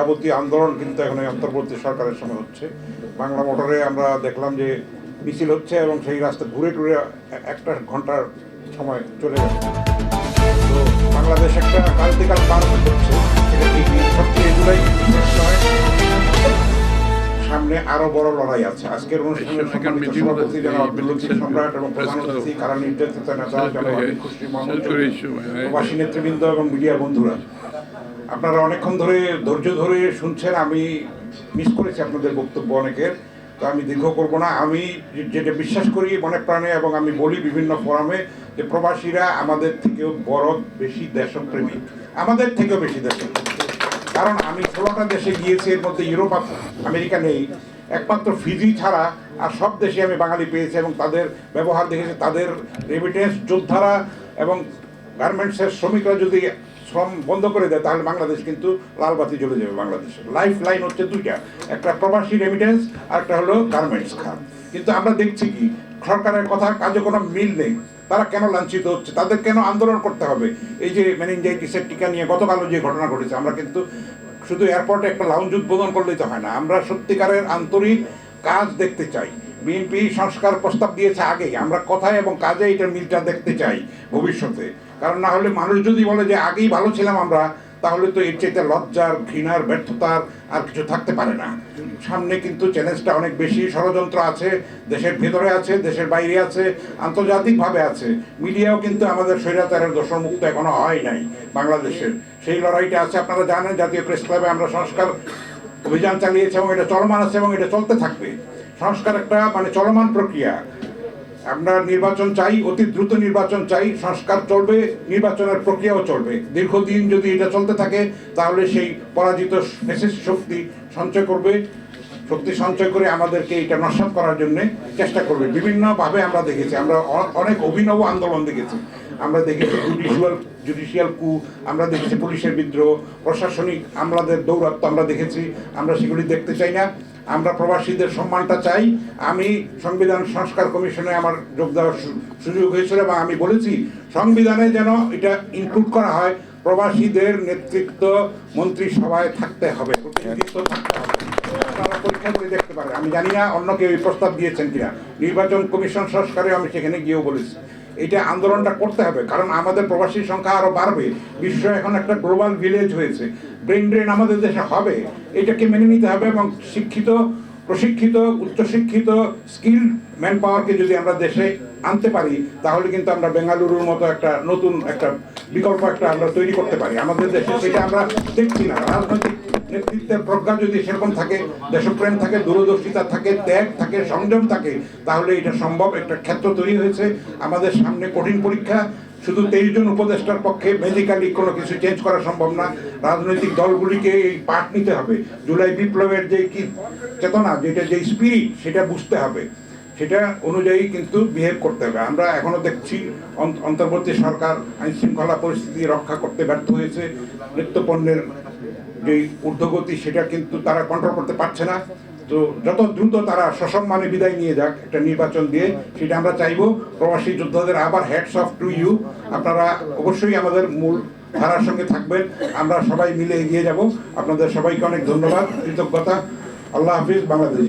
যাবতীয় আন্দোলন কিন্তু এখন এই অন্তর্বর্তী সরকারের সময় হচ্ছে। বাংলা মোটরে আমরা দেখলাম যে মিছিল হচ্ছে এবং সেই রাস্তা ঘুরে টুরে একটা ঘণ্টার সময় চলে গেছে। তো বাংলাদেশ একটা পার সবচেয়ে জুলাই সামনে আরও বড় লড়াই আছে। আজকের অনুষ্ঠানে সম্মানিত সভাপতি সম্রাট এবং প্রধান অতিথি কারা নির্যাতিত নেতা জনাব খুশি মোহাম্মদ প্রবাসী নেতৃবৃন্দ এবং মিডিয়া বন্ধুরা। আপনারা অনেকক্ষণ ধরে ধৈর্য ধরে শুনছেন, আমি মিস করেছি আপনাদের বক্তব্য অনেকের, তো আমি দীর্ঘ করব না। আমি যেটা বিশ্বাস করি মনে প্রাণে এবং আমি বলি বিভিন্ন ফোরামে যে প্রবাসীরা আমাদের থেকেও বড় বেশি দেশপ্রেমী। আমাদের থেকেও বেশি দেশপ্রেমী। কারণ আমি ষোলোটা দেশে গিয়েছি, এর মধ্যে ইউরোপ আমেরিকা নেই। একমাত্র ফিজি ছাড়া আর সব দেশে আমি বাঙালি পেয়েছি এবং তাদের ব্যবহার দেখেছি, তাদের রেমিটেন্স যোদ্ধারা এবং গার্মেন্টসের শ্রমিকরা যদি শ্রম বন্ধ করে দেয়, তাহলে বাংলাদেশ কিন্তু লাল বাতি জ্বলে যাবে বাংলাদেশে। লাইফ লাইন হচ্ছে দুইটা, একটা প্রবাসী রেমিটেন্স আর একটা হলো গার্মেন্টস খাত। কিন্তু আমরা দেখছি কি, সরকারের কথা কাজে কোনো মিল নেই। তারা কেন লাঞ্ছিত হচ্ছে? তাদের কেন আন্দোলন করতে হবে? এই যে মেনিনজাইটিসের টিকা নিয়ে গতকালও যে ঘটনা ঘটেছে, আমরা কিন্তু শুধু এয়ারপোর্টে একটা লাউঞ্জ উদ্বোধন করলেই তো হয় না। আমরা সত্যিকারের আন্তরিক কাজ দেখতে চাই। বিএনপি সংস্কার প্রস্তাব দিয়েছে আগেই। আমরা কথায় এবং কাজে এটা মিলটা দেখতে চাই ভবিষ্যতে। কারণ না হলে মানুষ যদি বলে যে আগেই ভালো ছিলাম আমরা, তাহলে তো এর চাইতে লজ্জার, ঘৃণার, ব্যর্থতার আর কিছু থাকতে পারে না। সামনে কিন্তু চ্যালেঞ্জটা অনেক বেশি ষড়যন্ত্র আছে, দেশের ভেতরে আছে, দেশের বাইরে আছে, আন্তর্জাতিকভাবে আছে। মিডিয়াও কিন্তু আমাদের স্বৈরাচারের দোষর মুক্ত এখনও হয় নাই বাংলাদেশের। সেই লড়াইটা আছে, আপনারা জানেন, জাতীয় প্রেস ক্লাবে আমরা সংস্কার অভিযান চালিয়েছে এবং এটা চলমান আছে এবং এটা চলতে থাকবে। সংস্কার একটা মানে চলমান প্রক্রিয়া। আমরা নির্বাচন চাই, অতি দ্রুত নির্বাচন চাই, সংস্কার চলবে, নির্বাচনের প্রক্রিয়াও চলবে। দীর্ঘদিন যদি এটা চলতে থাকে, তাহলে সেই পরাজিত শক্তি সঞ্চয় করবে। শক্তি সঞ্চয় করে আমাদেরকে এটা নস্বাত করার জন্য চেষ্টা করবে। বিভিন্নভাবে আমরা দেখেছি, আমরা অনেক অভিনব আন্দোলন দেখেছি। আমরা দেখেছি জুডিশিয়াল জুডিশিয়াল কু আমরা দেখেছি পুলিশের বিদ্রোহ, প্রশাসনিক আমলাদের দৌরাত্ম আমরা দেখেছি, আমরা সেগুলি দেখতে চাই না। আমরা প্রবাসীদের সম্মানটা চাই। আমি সংবিধান সংস্কার কমিশনে আমার যোগ দেওয়ার সুযোগ হয়েছিল এবং আমি বলেছি, সংবিধানে যেন এটা ইনক্লুড করা হয়। প্রবাসীদের নেতৃত্ব মন্ত্রিসভায় থাকতে হবে থাকতে হবে। দেখতে আমি জানি না অন্য কেউ এই প্রস্তাব দিয়েছেন কিনা। নির্বাচন কমিশন সংস্কারে আমি সেখানে গিয়েও বলেছি। এটা আন্দোলনটা করতে হবে, কারণ আমাদের প্রবাসীর সংখ্যা আরও বাড়বে। বিশ্ব এখন একটা গ্লোবাল ভিলেজ হয়েছে। ব্রেন ড্রেন আমাদের দেশে হবে, এটাকে মেনে নিতে হবে এবং শিক্ষিত প্রশিক্ষিত, উচ্চশিক্ষিত স্কিল ম্যান পাওয়ারকে যদি আমরা দেশে আনতে পারি, তাহলে কিন্তু আমরা বেঙ্গালুরুর মতো একটা নতুন একটা বিকল্প একটা আমরা তৈরি করতে পারি। আমাদের দেশে সেটা আমরা দেখছি না। রাজনৈতিক নেতৃত্বের প্রজ্ঞা যদি সেরকম থাকে, দেশপ্রেম থাকে, দূরদর্শিতা থাকে, ত্যাগ থাকে, সংযম থাকে, তাহলে এটা সম্ভব একটা ক্ষেত্র তৈরি হয়েছে। আমাদের সামনে কঠিন পরীক্ষা শুধু তেইশ জন উপদেষ্টার পক্ষে মেডিক্যালি কোনো কিছু চেঞ্জ করা সম্ভব না। রাজনৈতিক দলগুলিকে এই পাঠ নিতে হবে। জুলাই বিপ্লবের যে কি চেতনা, যেটা যে স্পিরিট সেটা বুঝতে হবে। সেটা অনুযায়ী কিন্তু বিহেভ করতে হবে। আমরা এখনও দেখছি অন্ত- অন্তর্বর্তী সরকার আইন শৃঙ্খলা পরিস্থিতি রক্ষা করতে ব্যর্থ হয়েছে। নিত্যপণ্যের যে ঊর্ধ্বগতি, সেটা কিন্তু তারা কন্ট্রোল করতে পারছে না। তো যত দ্রুত তারা সসম্মানে বিদায় নিয়ে যাক একটা নির্বাচন দিয়ে, সেটা আমরা চাইব। প্রবাসী যোদ্ধাদের আবার হ্যাডস অফ টু ইউ আপনারা অবশ্যই আমাদের মূল ধারার সঙ্গে থাকবেন। আমরা সবাই মিলে এগিয়ে যাব। আপনাদের সবাইকে অনেক ধন্যবাদ। কৃতজ্ঞতা। আল্লাহ হাফিজ, বাংলাদেশ।